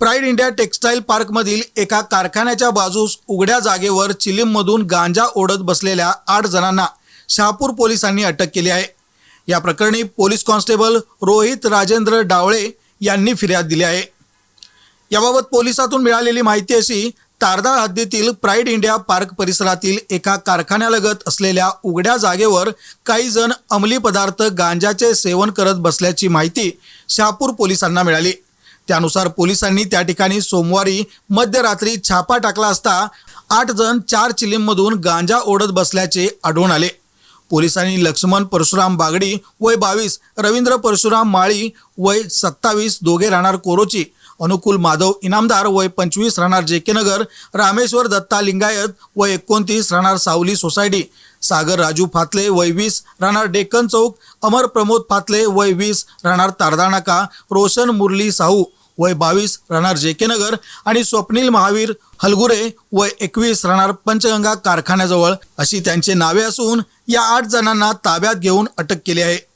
Pride India textile पार्कमधील एका कारखान्याच्या बाजूस उघड्या जागेवर चिलीममधून गांजा ओढत बसलेल्या आठ जणांना शहापूर पोलिसांनी अटक केली आहे. या प्रकरणी पोलीस कॉन्स्टेबल रोहित राजेंद्र डावळे यांनी फिर्याद दिली आहे. याबाबत पोलिसातून मिळालेली माहिती अशी तारदाळ हद्दीतील प्राईड इंडिया पार्क परिसरातील एका कारखान्यालगत असलेल्या उघड्या जागेवर काही जण अंमली पदार्थ गांजाचे सेवन करत बसल्याची माहिती शहापूर पोलिसांना मिळाली. त्यानुसार पोलिसांनी त्या ठिकाणी सोमवारी मध्यरात्री छापा टाकला असता आठ जण चार चिलीममधून गांजा ओढत बसल्याचे आढळून आले. पोलिसांनी लक्ष्मण परशुराम बागडी वय बावीस रवींद्र परशुराम माळी वय सत्तावीस दोघे राहणार कोरोची अनुकूल माधव इनामदार वय पंचवीस राहणार जे के नगर रामेश्वर दत्ता लिंगायत वय एकोणतीस राहणार सावली सोसायटी सागर राजू फातले वय वीस राहणार डेक्कन चौक अमर प्रमोद फातले वय वीस राहणार तारदानाका रोशन मुरली साहू वय बावीस राहणार जे के नगर आणि स्वप्नील महावीर हलगुरे वय एकवीस राहणार पंचगंगा कारखान्याजवळ. अशी त्यांची नावे असून या आठ जणांना ताब्यात घेऊन अटक केली आहे.